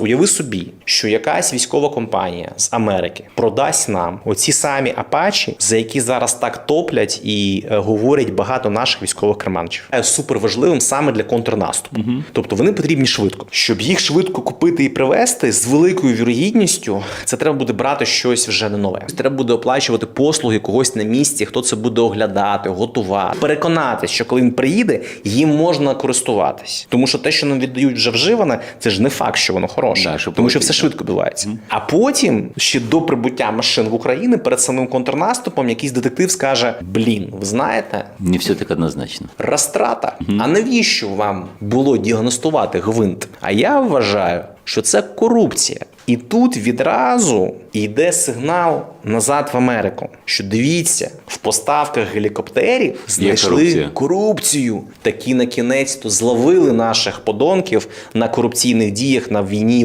Уяви собі, що якась військова компанія з Америки продасть нам оці самі апачі, за які зараз так топлять і е, говорять багато наших військових керманичів. Е, Супер важливим саме для контрнаступу. Тобто вони потрібні швидко. Щоб їх швидко купити і привезти з великою вірогідністю, це треба буде брати щось вже не нове. Треба буде оплачувати послуги когось на місці, хто це буде оглядати, готувати, переконатись, що коли він приїде, їм можна користуватись. Тому що те, що нам віддають вже вживане, це ж не факт, що воно хороше, Да, що тому що все да. швидко бувається. А потім ще до прибуття машин в Україну перед самим контрнаступом якийсь детектив скаже: Блін, ви знаєте, Не все так однозначно. розтрата. А навіщо вам було діагностувати гвинт? А я вважаю, що це корупція. І тут відразу йде сигнал назад в Америку. Що дивіться, в поставках гелікоптерів знайшли корупція. корупцію. Такі на кінець то зловили наших подонків на корупційних діях на війні